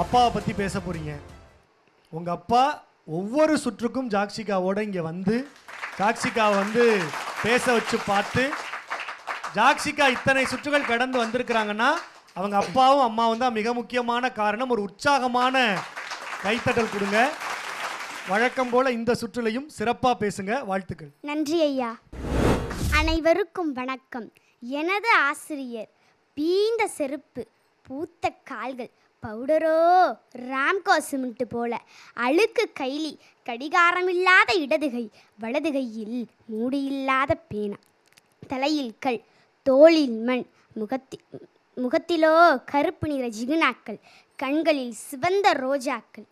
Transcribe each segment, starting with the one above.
அப்பாவை பற்றி பேச போகிறீங்க உங்கள் அப்பா ஒவ்வொரு சுற்றுக்கும் ஜாக்சிகாவோட இங்கே வந்து ஜாக்சிகாவை வந்து பேச வச்சு பார்த்து ஜாக்சிகா இத்தனை சுற்றுகள் கடந்து வந்திருக்கிறாங்கன்னா அவங்க அப்பாவும் அம்மாவும் தான் மிக முக்கியமான காரணம். ஒரு உற்சாகமான கைத்தட்டல் கொடுங்க. வழக்கம் போல இந்த சுற்றுலையும் சிறப்பாக பேசுங்க. வாழ்த்துக்கள். நன்றி ஐயா. அனைவருக்கும் வணக்கம். எனது ஆசிரியர் பீந்த செருப்பு பூத்த கால்கள் பவுடரோ? ராம்கோ சிமெண்ட் போல. அழுக்கு கைலி கடிகாரமில்லாத இடதுகை வலதுகையில் மூடியில்லாத பேனா. தலையில் கல் தோளில் மண் முகத்தி முகத்திலோ கருப்பு நிற ஜிகுனாக்கள் கண்களில் சிவந்த ரோஜாக்கள்.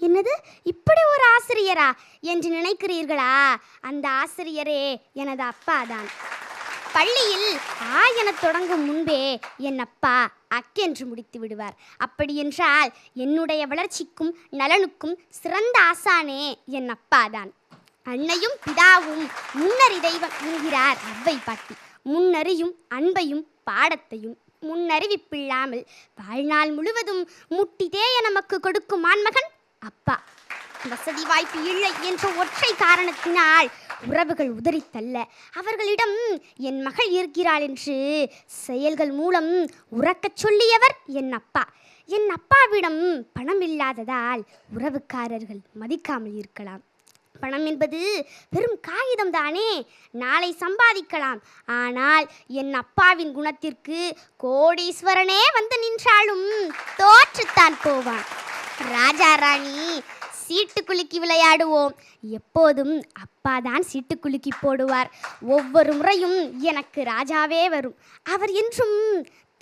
என்னது? இப்படி ஒரு ஆசிரியரா? என்று நினைக்கிறீர்களா? அந்த ஆசிரியரே எனது அப்பா தான் பள்ளியில் ஆ என தொடங்கும் முன்பே என் அப்பா அக்கென்று முடித்து விடுவார். அப்படி என்றால் என்னுடைய வளர்ச்சிக்கும் நலனுக்கும் சிறந்த ஆசானே என் அப்பா தான். அன்னையும் பிதாவும் முன்னறி தெய்வம் என்கிறார் அவ்வை பாட்டி. முன்னறியும் அன்பையும் பாடத்தையும் முன்னறிவிப்பில்லாமல் வாழ்நாள் முழுவதும் முட்டி நமக்கு கொடுக்கும் ஆண்மகன் அப்பா. வசதி வாய்ப்பு இல்லை என்ற ஒற்றை காரணத்தினால் உறவுகள் உதறித்தல்ல அவர்களிடம் என் மகள் இருக்கிறாள் என்று செயல்கள் மூலம் உறக்கச் சொல்லியவர் என் அப்பா. என் அப்பாவிடம் பணம் இல்லாததால் உறவுக்காரர்கள் மதிக்காமல் இருக்கலாம். பணம் என்பது வெறும் காகிதம் தானே நாளை சம்பாதிக்கலாம். ஆனால் என் அப்பாவின் குணத்திற்கு கோடீஸ்வரனே வந்து நின்றாலும் தோற்றுத்தான் போவான். ராஜா ராணி சீட்டு குலுக்கி விளையாடுவோம். எப்போதும் அப்பா தான் சீட்டு குலுக்கி போடுவார். ஒவ்வொரு முறையும் எனக்கு ராஜாவே வரும். அவர் என்றும்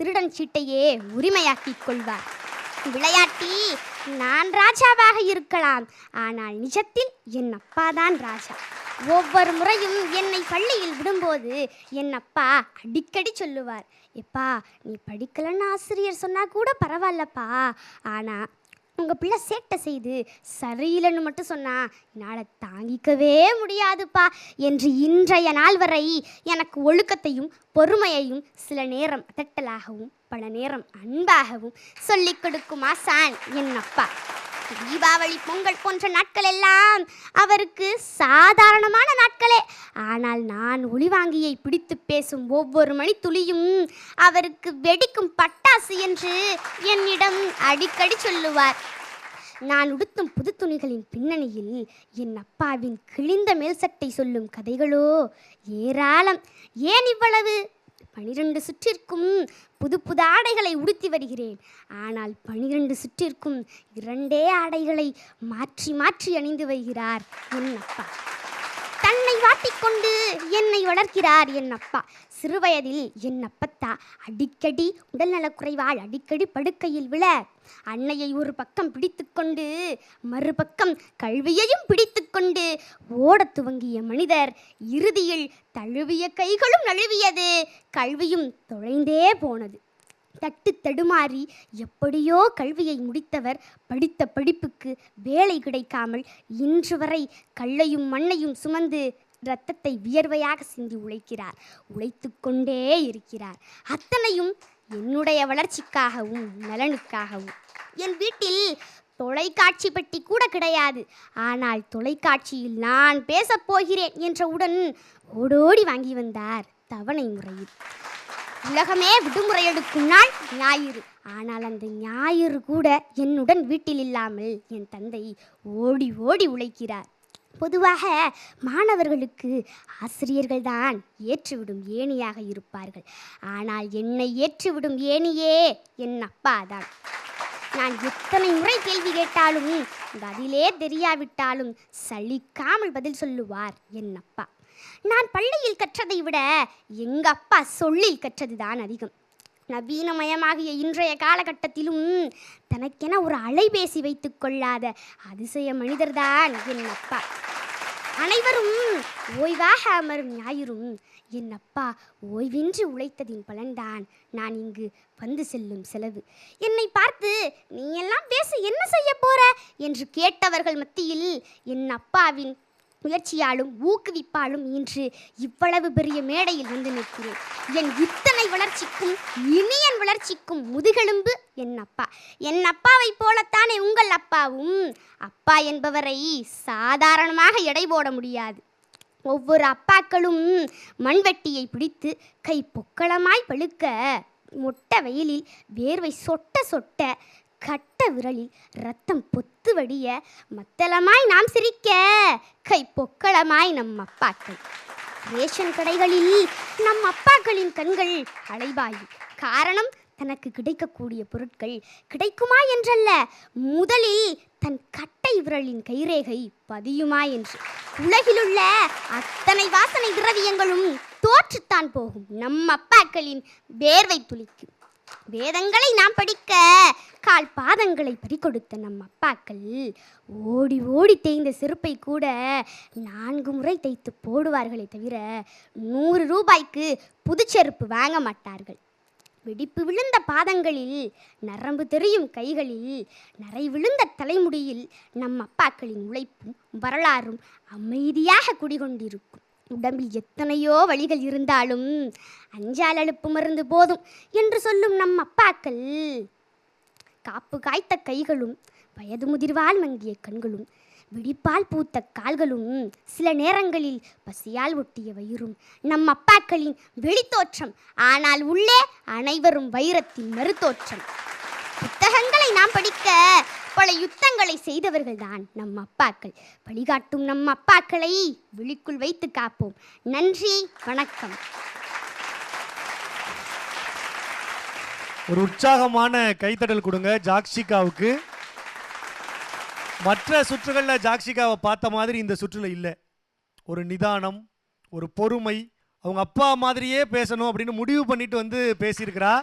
திருடன் சீட்டையே உரிமையாக்கிக் கொள்வார். விளையாட்டி நான் ராஜாவாக இருக்கலாம். ஆனால் நிஜத்தில் என் அப்பா தான் ராஜா. ஒவ்வொரு முறையும் என்னை பள்ளியில் விடும்போது என் அப்பா அடிக்கடி சொல்லுவார். எப்பா நீ படிக்கலன்னு ஆசிரியர் சொன்னா கூட பரவாயில்லப்பா. ஆனால் உங்கள் பிள்ளை சேட்டை செய்து சரியில்லைன்னு மட்டும் சொன்னா என்னால் தாங்கிக்கவே முடியாதுப்பா என்று இன்றைய நாள் வரை எனக்கு ஒழுக்கத்தையும் பொறுமையையும் சில நேரம் தட்டலாகவும் பல நேரம் அன்பாகவும் சொல்லிக் கொடுக்கும் ஆசான் என் அப்பா. தீபாவளி பொங்கல் போன்ற நாட்கள் எல்லாம் அவருக்கு சாதாரணமான நாட்களே. ஆனால் நான் ஒளிவாங்கியை பிடித்து பேசும் ஒவ்வொரு மணி துளியும் அவருக்கு வெடிக்கும் பட்டாசு என்று என்னிடம் அடிக்கடி சொல்லுவார். நான் உடுத்தும் புது துணிகளின் பின்னணியில் என் அப்பாவின் கிழிந்த மேல்சட்டை சொல்லும் கதைகளோ ஏராளம். ஏன் இவ்வளவு பனிரெண்டு சுற்றிற்கும் புது புது ஆடைகளை உடுத்தி வருகிறேன். ஆனால் பனிரெண்டு சுற்றிற்கும் இரண்டே ஆடைகளை மாற்றி மாற்றி அணிந்து வருகிறார் என் அப்பா. தன்னை வாட்டிக்கொண்டு என்னை வளர்க்கிறார் என் அப்பா. சிறுவயதில் என் அப்பத்தா அடிக்கடி உடல்நலக்குறைவால் அடிக்கடி படுக்கையில் விழ அன்னையை ஒரு பக்கம் பிடித்துக்கொண்டு மறுபக்கம் கல்வியையும் பிடித்துக்கொண்டு ஓடத் துவங்கிய மனிதர் இறுதியில் தழுவிய கைகளும் நழுவியது. கல்வியும் தொலைந்தே போனது. தட்டு தடுமாறி எப்படியோ கல்வியை முடித்தவர் படித்த படிப்புக்கு வேலை கிடைக்காமல் இன்று வரை கல்லையும் மண்ணையும் சுமந்து இரத்தத்தை வியர்வையாக சிந்தி உழைக்கிறார். உழைத்து கொண்டே இருக்கிறார். அத்தனையும் என்னுடைய வளர்ச்சிக்காகவும் நலனுக்காகவும். என் வீட்டில் தொலைக்காட்சி பெட்டி கூட கிடையாது. ஆனால் தொலைக்காட்சியில் நான் பேசப் போகிறேன் என்றவுடன் ஓடோடி வாங்கி வந்தார் தவணை முறையில். உலகமே விடுமுறை எடுக்கும் நாள் ஞாயிறு. ஆனால் அந்த ஞாயிறு கூட என்னுடன் வீட்டில் இல்லாமல் என் தந்தை ஓடி ஓடி உழைக்கிறார். பொதுவாக மாணவர்களுக்கு ஆசிரியர்கள்தான் ஏற்றுவிடும் ஏணியாக இருப்பார்கள். ஆனால் என்னை ஏற்றுவிடும் ஏணியே என் அப்பா தான். நான் எத்தனை முறை கேள்வி கேட்டாலும் பதிலே தெரியாவிட்டாலும் சலிக்காமல் பதில் சொல்லுவார் என் அப்பா. நான் பள்ளியில் கற்றதை விட எங்க அப்பா சொல்லில் கற்றதுதான் அதிகம். நவீனமயமாகிய இன்றைய காலகட்டத்திலும் தனக்கென ஒரு அலைபேசி வைத்துக் கொள்ளாத அதிசய மனிதர்தான் என் அப்பா. அனைவரும் ஓய்வாக அமரும் ஞாயிறும். என் அப்பா ஓய்வின்றி உழைத்ததின் பலன்தான். நான் இங்கு வந்து செல்லும் செலவு. என்னை பார்த்து நீ எல்லாம் பேச என்ன செய்ய போற? என்று கேட்டவர்கள் மத்தியில் என் அப்பாவின் முயற்சியாலும் ஊக்குவிப்பாலும் இன்று இவ்வளவு பெரிய மேடையில் வந்து நிற்கிறேன். என் இத்தனை வளர்ச்சிக்கும் இனியன் வளர்ச்சிக்கும் முதுகெலும்பு என் அப்பா. என் அப்பாவைப் போலத்தானே உங்கள் அப்பாவும். அப்பா என்பவரை சாதாரணமாக எடை போட முடியாது. ஒவ்வொரு அப்பாக்களும் மண்வெட்டியை பிடித்து கை பொக்களமாய் பழுக்க மொட்டை வெயிலில் வேர்வை சொட்ட சொட்ட கட்ட விரலில் ரத்தம் பொத்து வடிய மத்தளமாய் நாம் சிரிக்க கை பொக்களமாய் நம் அப்பாக்கள். ரேஷன் கடைகளில் நம் அப்பாக்களின் கண்கள் அலைபாயும் காரணம் தனக்கு கிடைக்கக்கூடிய பொருட்கள் கிடைக்குமா என்றல்ல. முதலில் தன் கட்டை விரலின் கைரேகை பதியுமா என்று. உலகிலுள்ள அத்தனை வாசனை திரவியங்களும் தோற்றுத்தான் போகும். நம் அப்பாக்களின் வேர்வை துளிக்கும் வேதங்களை நாம் படிக்க கால் பாதங்களை பறிகொடுத்த நம் அப்பாக்கள் ஓடி ஓடி தேய்ந்த செருப்பை கூட நான்கு முறை தைத்து போடுவார்களே தவிர நூறு ரூபாய்க்கு புதுச்செருப்பு வாங்க மாட்டார்கள். வெடிப்பு விழுந்த பாதங்களில் நரம்பு தெரியும் கைகளில் நரை விழுந்த தலைமுடியில் நம் அப்பாக்களின் உழைப்பும் வரலாறும் அமைதியாக குடிகொண்டிருக்கும். உடம்பில் எத்தனையோ வழிகள் இருந்தாலும் அஞ்சால் அழுப்பு மருந்து போதும் என்று சொல்லும் நம் அப்பாக்கள். காப்பு காய்த்த கைகளும் வயது முதிர்வால் மங்கிய கண்களும் விழிப்பால் பூத்த கால்களும் சில நேரங்களில் பசியால் ஒட்டிய வயிறும் நம் அப்பாக்களின் வெளித்தோற்றம் ஆனால் உள்ளே அனைவரும் வைரத்தின் மறுதோற்றம். புத்தகங்களை நாம் படிக்க பல யுத்தங்களை செய்தவர்கள்தான் நம் அப்பாக்கள். வழிகாட்டும் நம் அப்பாக்களை விழிக்குள் வைத்து காப்போம். நன்றி வணக்கம். ஒரு உற்சாகமான கைத்தடல் கொடுங்க ஜாக்ஷிகாவுக்கு. மற்ற சுற்றுகளில் ஜாக்ஷிகாவை பார்த்த மாதிரி இந்த சுற்றுல இல்லை. ஒரு நிதானம் ஒரு பொறுமை அவங்க அப்பா மாதிரியே பேசணும் அப்படின்னு முடிவு பண்ணிட்டு வந்து பேசியிருக்கிறா.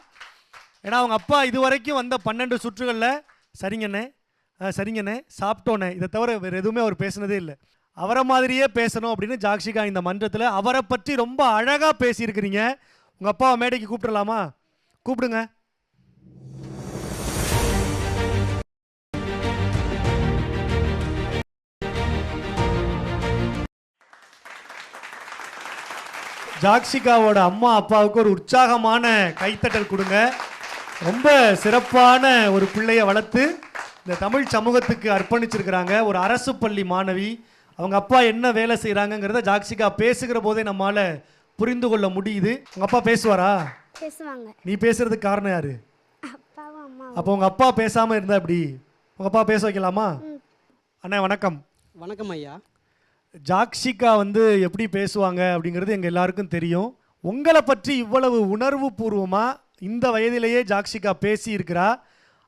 ஏன்னா அவங்க அப்பா இது வரைக்கும் வந்த பன்னெண்டு சுற்றுகளில் சரிங்கண்ணே சரிங்கண்ணே. சாப்பிட்டோண்ணே. இதை தவிர வேறு எதுவுமே அவர் பேசினதே இல்லை. அவரை மாதிரியே பேசணும் அப்படின்னு ஜாக்ஷிகா இந்த மன்றத்தில் அவரை பற்றி ரொம்ப அழகாக பேசியிருக்கிறீங்க. உங்கள் அப்பாவை மேடைக்கு கூப்பிடலாமா? கூப்பிடுங்க. ஜாக்ஷிகாவோட அம்மா அப்பாவுக்கு ஒரு உற்சாகமான கைத்தட்டல் கொடுங்க. ரொம்ப சிறப்பான ஒரு பிள்ளையை வளர்த்து இந்த தமிழ் சமூகத்துக்கு அர்ப்பணிச்சிருக்கிறாங்க. ஒரு அரசு பள்ளி மாணவி அவங்க அப்பா என்ன வேலை செய்கிறாங்கங்கிறத ஜாக்ஷிகா பேசுகிற போதே நம்மால் புரிந்து கொள்ள முடியுது. உங்கள் அப்பா பேசுவாரா? பேசுவாங்க. நீ பேசுறதுக்கு காரணம் யாரு? அப்போ உங்கள் அப்பா பேசாமல் இருந்தா எப்படி? உங்கள் அப்பா பேச வைக்கலாமா? அண்ணா வணக்கம். வணக்கம் ஐயா. ஜாக்ஷிகா வந்து எப்படி பேசுவாங்க அப்படிங்கிறது எங்கள் எல்லாருக்கும் தெரியும். உங்களை பற்றி இவ்வளவு உணர்வு பூர்வமாக இந்த வயதிலேயே ஜாக்ஷிகா பேசி இருக்கிறா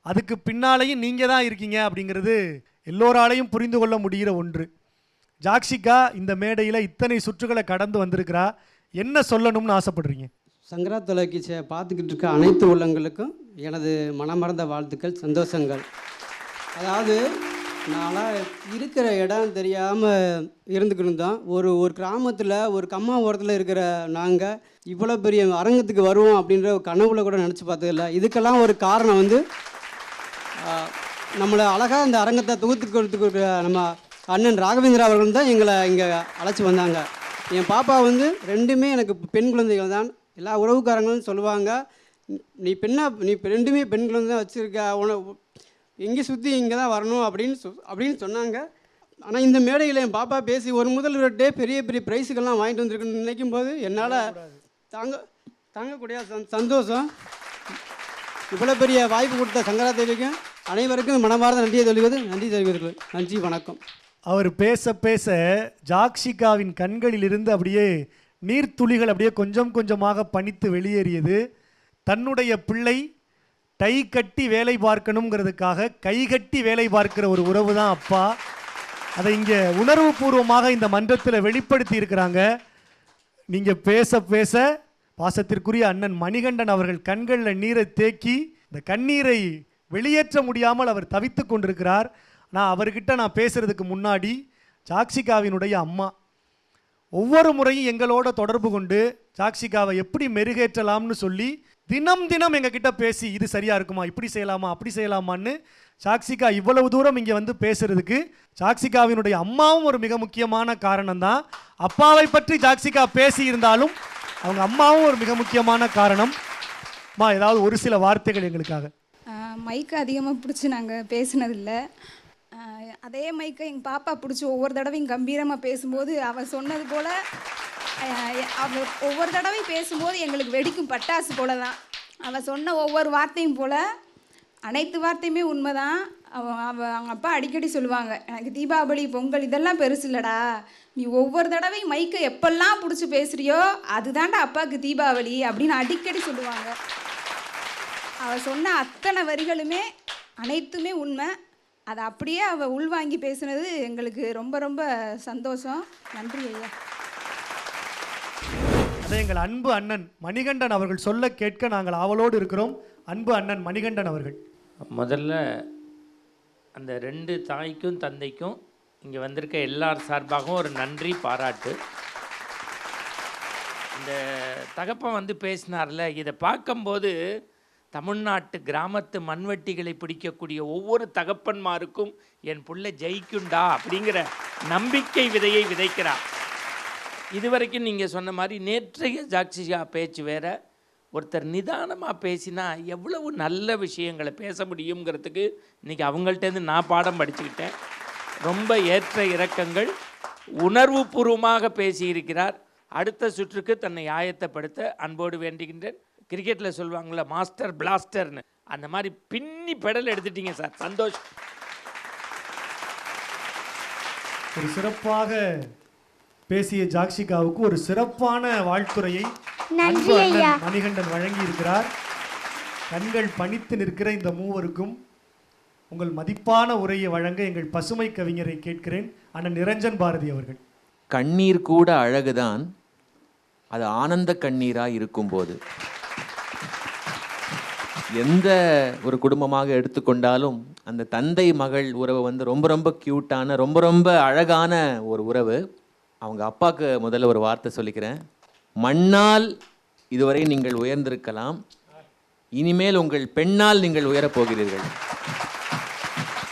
அதுக்கு பின்னாலையும் நீங்கள் தான் இருக்கீங்க அப்படிங்கிறது எல்லோராலையும் புரிந்து கொள்ள முடிகிற ஒன்று. ஜாக்ஷிகா இந்த மேடையில் இத்தனை சுற்றுகளை கடந்து வந்திருக்கிறா. என்ன சொல்லணும்னு ஆசைப்படுறீங்க? சங்கரா தொலைக்காட்சியை பார்த்துக்கிட்டு இருக்க அனைத்து உள்ளங்களுக்கும் எனது மனமறந்த வாழ்த்துக்கள் சந்தோஷங்கள். அதாவது நான் இருக்கிற இடம் தெரியாமல் இருந்துக்கணும் தான். ஒரு ஒரு கிராமத்தில் ஒரு கம்மா ஓரத்தில் இருக்கிற நாங்கள் இவ்வளோ பெரிய அரங்கத்துக்கு வருவோம் அப்படின்ற ஒரு கனவுல கூட நினச்சி பார்த்ததில்ல. இதுக்கெல்லாம் ஒரு காரணம் வந்து நம்மளை அழகாக இந்த அரங்கத்தை தொகுத்து கொடுத்துருக்க நம்ம அண்ணன் ராகவேந்திரா அவர்கள் தான் எங்களை இங்கே அழைச்சி வந்தாங்க. என் பாப்பா வந்து ரெண்டுமே எனக்கு பெண் குழந்தைகள் தான். எல்லா உறவுக்காரங்களும் சொல்லுவாங்க நீ பெண்ணா நீ ரெண்டுமே பெண் குழந்தை தான் வச்சுருக்க உன எங்கே சுற்றி இங்கே தான் வரணும் அப்படின்னு சொ அப்படின்னு சொன்னாங்க. ஆனால் இந்த மேடையில் என் பாப்பா பேசி ஒரு முதல் டே பெரிய பெரிய ப்ரைஸுக்கெல்லாம் வாங்கிட்டு வந்திருக்குன்னு நினைக்கும் போது என்னால் தாங்க தாங்கக்கூடிய சந் சந்தோஷம். இவ்வளோ பெரிய வாய்ப்பு கொடுத்த சங்கராதேவிக்கும் அனைவருக்கும் மனமார்ந்த நன்றியை தெளிவது நன்றி தெரிவிக்கிறது நன்றி வணக்கம். அவர் பேச பேச ஜாக்ஷிகாவின் கண்களிலிருந்து அப்படியே நீர்த்துளிகள் அப்படியே கொஞ்சம் கொஞ்சமாக பணித்து வெளியேறியது. தன்னுடைய பிள்ளை டை கட்டி வேலை பார்க்கணுங்கிறதுக்காக கை கட்டி வேலை பார்க்கிற ஒரு உறவு தான் அப்பா. அதை இங்கே உணர்வுபூர்வமாக இந்த மன்றத்தில் வெளிப்படுத்தி இருக்கிறாங்க. நீங்கள் பேச பேச பாசத்திற்குரிய அண்ணன் மணிகண்டன் அவர்கள் கண்களில் நீரை தேக்கி இந்த கண்ணீரை வெளியேற்ற முடியாமல் அவர் தவித்து கொண்டிருக்கிறார். நான் அவர்கிட்ட நான் பேசுகிறதுக்கு முன்னாடி ஜாக்சிகாவினுடைய அம்மா ஒவ்வொரு முறையும் எங்களோட தொடர்பு கொண்டு ஜாக்சிகாவை எப்படி மெருகேற்றலாம்னு சொல்லி தினம் தினம் எங்ககிட்ட பேசி இது சரியாக இருக்குமா? இப்படி செய்யலாமா? அப்படி செய்யலாமான்னு சாக்சிகா இவ்வளவு தூரம் இங்கே வந்து பேசுறதுக்கு சாக்சிகாவினுடைய அம்மாவும் ஒரு மிக முக்கியமான காரணம் தான் அப்பாவை பற்றி ஜாக்சிகா பேசி இருந்தாலும் அவங்க அம்மாவும் ஒரு மிக முக்கியமான காரணம். மா ஏதாவது ஒரு சில வார்த்தைகள் எங்களுக்காக. மைக்கை அதிகமாக பிடிச்சி நாங்கள் பேசினதில்ல. அதே மைக்கை எங்கள் பாப்பா பிடிச்சி ஒவ்வொரு தடவையும் கம்பீரமாக பேசும்போது அவள் சொன்னது போல் அவள் ஒவ்வொரு தடவையும் பேசும்போது எங்களுக்கு வெடிக்கும் பட்டாசு போல தான் அவள் சொன்ன ஒவ்வொரு வார்த்தையும் போல் அனைத்து வார்த்தையுமே உண்மைதான். அவன் அவள் அவங்க அப்பா அடிக்கடி சொல்லுவாங்க எனக்கு தீபாவளி பொங்கல் இதெல்லாம் பெருசு இல்லைடா. நீ ஒவ்வொரு தடவையும் மைக்கை எப்பெல்லாம் பிடிச்சி பேசுகிறியோ அதுதான்டா அப்பாவுக்கு தீபாவளி அப்படின்னு அடிக்கடி சொல்லுவாங்க. அவள் சொன்ன அத்தனை வரிகளுமே அனைத்துமே உண்மை. அதை அப்படியே அவள் உள்வாங்கி பேசுனது எங்களுக்கு ரொம்ப ரொம்ப சந்தோஷம். நன்றி ஐயா. அதை எங்கள் அன்பு அண்ணன் மணிகண்டன் அவர்கள் சொல்ல கேட்க நாங்கள் ஆவலோடு இருக்கிறோம். அன்பு அண்ணன் மணிகண்டன் அவர்கள். முதல்ல அந்த ரெண்டு தாய்க்கும் தந்தைக்கும் இங்கே வந்திருக்க எல்லார் சார்பாகவும் ஒரு நன்றி பாராட்டு. இந்த தகப்பன் வந்து பேசினார்ல இதை பார்க்கும்போது தமிழ்நாட்டு கிராமத்து மண்வெட்டிகளை பிடிக்கக்கூடிய ஒவ்வொரு தகப்பன்மாருக்கும் என் புள்ள ஜெயிக்குண்டா அப்படிங்கிற நம்பிக்கை விதையை விதைக்கிறார் இதுவரைக்கும் நீங்கள் சொன்ன மாதிரி நேற்றைய ஜாக்சியா பேச்சு வேற ஒருத்தர் நிதானமாக பேசினா எவ்வளவு நல்ல விஷயங்களை பேச முடியுங்கிறதுக்கு இன்றைக்கி அவங்கள்ட்டேருந்து நான் பாடம் படிச்சுக்கிட்டேன். ரொம்ப ஏற்ற இறக்கங்கள் உணர்வுபூர்வமாக பேசியிருக்கிறார். அடுத்த சுற்றுக்கு தன்னை ஆயத்தப்படுத்த அன்போடு வேண்டுகின்றேன். கிரிக்கெட்டில் சொல்லுவாங்கள்ல மாஸ்டர் பிளாஸ்டர்னு. அந்த மாதிரி பின்னி பெடல் எடுத்துட்டீங்க சார். சந்தோஷம் ஒரு சிறப்பாக பேசிய ஜாக்சிகாவுக்கு ஒரு சிறப்பான வாழ்த்துறையை. மணிகண்டன் வழங்கி இருக்கிறார் கண்கள் பணித்து நிற்கிற இந்த மூவருக்கும் உங்கள் மதிப்பான உரையை வழங்க எங்கள் பசுமை கவிஞரை கேட்கிறேன் அண்ணன் நிரஞ்சன் பாரதி அவர்கள். கண்ணீர் கூட அழகுதான் அது ஆனந்த கண்ணீராக இருக்கும்போது. எந்த ஒரு குடும்பமாக எடுத்துக்கொண்டாலும் அந்த தந்தை மகள் உறவு வந்து ரொம்ப ரொம்ப க்யூட்டான ரொம்ப ரொம்ப அழகான ஒரு உறவு. அவங்க அப்பாவுக்கு முதல்ல ஒரு வார்த்தை சொல்லிக்கிறேன். மண்ணால் இதுவரை நீங்கள் உயர்ந்திருக்கலாம். இனிமேல் உங்கள் பெண்ணால் நீங்கள் உயரப் போகிறீர்கள்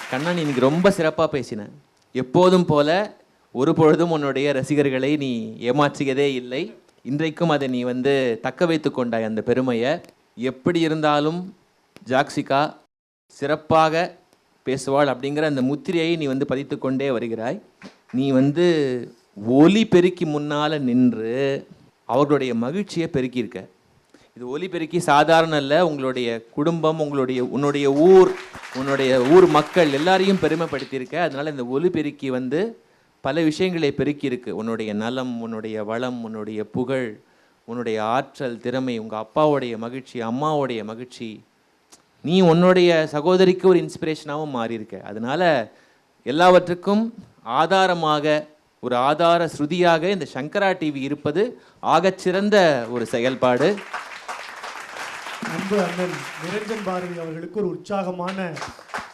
கண்ணன் இன்னைக்கு ரொம்ப சிறப்பாக பேசினேன் எப்போதும் போல ஒரு பொழுதும் உன்னுடைய ரசிகர்களை நீ ஏமாற்றியதே இல்லை. இன்றைக்கும் அதை நீ வந்து தக்க வைத்து கொண்டாய் அந்த பெருமையை. எப்படி இருந்தாலும் ஜாக்சிகா சிறப்பாக பேசுவாள் அப்படிங்கிற அந்த முத்திரையை நீ வந்து பதித்து கொண்டே வருகிறாய். நீ வந்து ஒலி பெருக்கி முன்னால் நின்று அவர்களுடைய மகிழ்ச்சியை பெருக்கியிருக்க. இது ஒலி பெருக்கி சாதாரண அல்ல உங்களுடைய குடும்பம் உங்களுடைய உன்னுடைய ஊர் உன்னுடைய ஊர் மக்கள் எல்லாரையும் பெருமைப்படுத்தியிருக்க. அதனால் இந்த ஒலி பெருக்கி வந்து பல விஷயங்களை பெருக்கியிருக்கு. உன்னுடைய நலம் உன்னுடைய வளம் உன்னுடைய புகழ் உன்னுடைய ஆற்றல் திறமை உங்கள் அப்பாவுடைய மகிழ்ச்சி அம்மாவுடைய மகிழ்ச்சி நீ உன்னுடைய சகோதரிக்கு ஒரு இன்ஸ்பிரேஷனாகவும் மாறியிருக்க. அதனால் எல்லாவற்றுக்கும் ஆதாரமாக ஒரு ஆதார ஸ்ருதியாக இந்த சங்கரா டிவி இருப்பது ஆகச்சிறந்த ஒரு செயல்பாடு. அன்பு அண்ணன் நிரஞ்சன் பாரதி அவர்களுக்கு ஒரு உற்சாகமான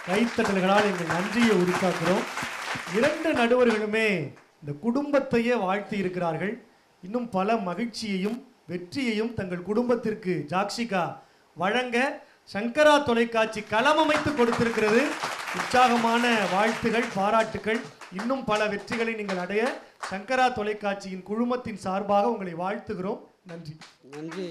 கைத்தட்டல்களால் எங்கள் நன்றியை உரித்தாக்குறோம். இரண்டு நடுவர்களுமே இந்த குடும்பத்தையே வாழ்த்தி இருக்கிறார்கள். இன்னும் பல மகிழ்ச்சியையும் வெற்றியையும் தங்கள் குடும்பத்திற்கு ஜாக்ஷிகா வழங்க சங்கரா தொலைக்காட்சி களமமைத்து கொடுத்திருக்கிறது. உற்சாகமான வாழ்த்துகள் பாராட்டுகள் இன்னும் பல வெற்றிகளை நீங்கள் அடைய சங்கரா தொலைக்காட்சியின் குழுமத்தின் சார்பாக உங்களை வாழ்த்துகிறோம். நன்றி. நன்றி